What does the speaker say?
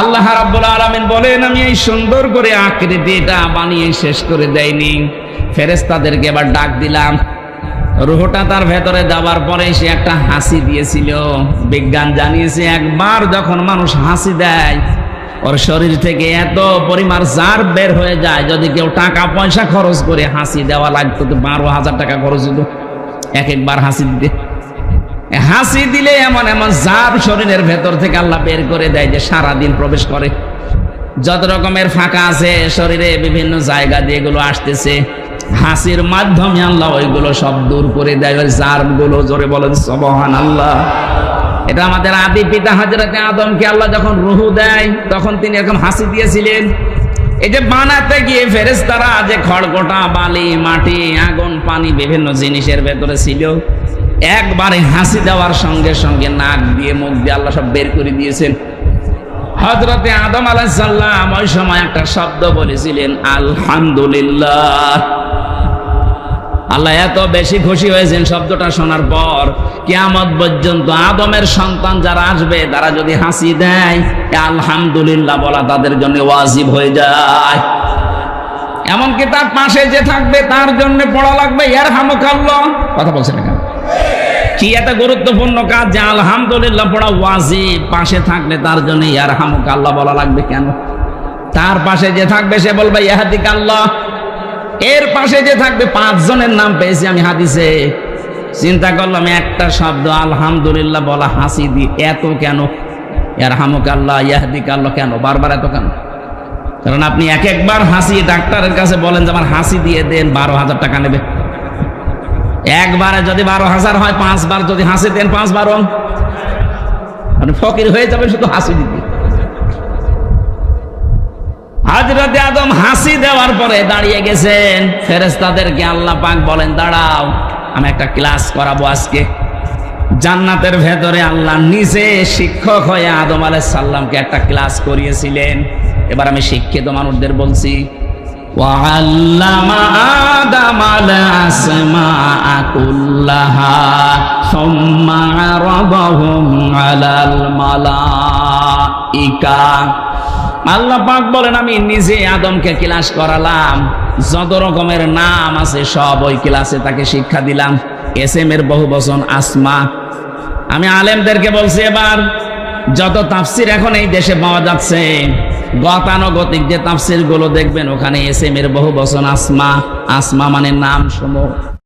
আল্লাহ রাব্বুল আলামিন বলেন, আমি এই সুন্দর করে আকৃতিটা বানিয়ে শেষ করে দেয়নি। ফেরেশতাদেরকে এবার ডাক দিলাম। রুহটা তার ভেতরে যাওয়ার পরে সে একটা হাসি দিয়েছিল। বিজ্ঞান জানিয়েছে, একবার যখন মানুষ হাসি দেয়, ওর শরীর থেকে এত পরিমাণ জার বের হয়ে যায়, যদি কেউ টাকা পয়সা খরচ করে হাসি দেওয়া লাগতো, তো বারো হাজার টাকা খরচ হতো। এক একবার হাসি দিতে। হাসি দিলে এমন এমন জার শরীরের ভেতর থেকে আল্লাহ বের করে দেয় যে সারা দিন প্রবেশ করে। যত রকমের ফাঁকা আছে শরীরে বিভিন্ন জায়গা দিয়ে এগুলো আসতেছে, হাসির মাধ্যমে আল্লাহ ওইগুলো সব দূর করে দেয়, ওই গুলো জোরে বলেন সবহান আল্লাহ এটা আমাদের আদি পিতা হাজরতে আদমকে আল্লাহ যখন রুহু দেয়, তখন তিনি এরকম হাসি দিয়েছিলেন। এই যে বানাতে গিয়ে ফেরেশতারা যে খড়গোটা, বালি, মাটি, আগুন, পানি বিভিন্ন জিনিসের ভেতরে ছিল একবারে হাসি দেওয়ার সঙ্গে সঙ্গে নাক দিয়ে মুখ দিয়ে আল্লাহ সব বের করে দিয়েছেন। হজরতে আদম আলাইসাল্লাম ওই সময় একটা শব্দ বলেছিলেন, আলহামদুলিল্লাহ। আল্লাহ এত বেশি খুশি হয়েছেন শব্দটা শোনার পর, কিয়ামত পর্যন্ত আদমের সন্তান যারা আসবে, তারা যদি হাসি দেয় আলহামদুলিল্লাহ বলা তাদের জন্য ওয়াজিব হয়ে যায়। এমনকি তার পাশে যে থাকবে, তার জন্য পড়া লাগবে ইয়ার হামকাল্লাহ কথা বলছেন কেন কি এত গুরুত্বপূর্ণ কাজ যে আলহামদুলিল্লাহ পড়া ওয়াজিব। পাশে থাকলে তার জন্য ইয়ার হামুক আল্লাহ বলা লাগবে কেন? তার পাশে যে থাকবে সে বলবে, ইয়াহাদিক আল্লাহ। এর পাশে যে থাকবে পাঁচ জনের নাম পেয়েছি আমি হাদিসে। চিন্তা করলাম, একটা শব্দ আলহামদুলিল্লাহ বলা হাসি দি এত কেন? এর হামুক আল্লাহ, ইয়াহদিক আল্লাহ কেন? বারবার এত কেন? কারণ আপনি এক একবার হাসি ডাক্তারের কাছে বলেন যে, আমার হাসি দিয়ে দেন, বারো হাজার টাকা নেবে। একবারে যদি বারো হাজার হয়, পাঁচবার যদি হাসি দেন, পাঁচবার মানে ফকির হয়ে যাবে শুধু হাসি দিতে। হাজরতে আদম হাসি দেওয়ার পরে দাঁড়িয়ে গেছেন। ফেরেস্তাদেরকে আল্লাহ পাক বলেন, দাঁড়াও, আমি একটা ক্লাস করাবো আজকে। জান্নাতের ভেতরে আল্লাহ নিজে শিক্ষক হয়ে আদম আলাইহিস সাল্লামকে একটা ক্লাস করিয়েছিলেন। এবার আমি শিক্ষিত মানুষদের বলছি, ওয়া آدم الأسماء كلها ثم عرضهم على الملائكة আল্লাহ পাক বলেন আমি নিজে আদমকে ক্লাস করালাম যত রকমের নাম আছে সব ওই ক্লাসে তাকে শিক্ষা দিলাম এস এম এর বহু বচন আসমা আমি আলেমদেরকে বলছি এবার যত তাফসির এখন এই দেশে পাওয়া যাচ্ছে গতানুগতিক যে তাফসিরগুলো দেখবেন, ওখানে এস এম এর বহু বচন আসমা আসমা মানে নাম সমূহ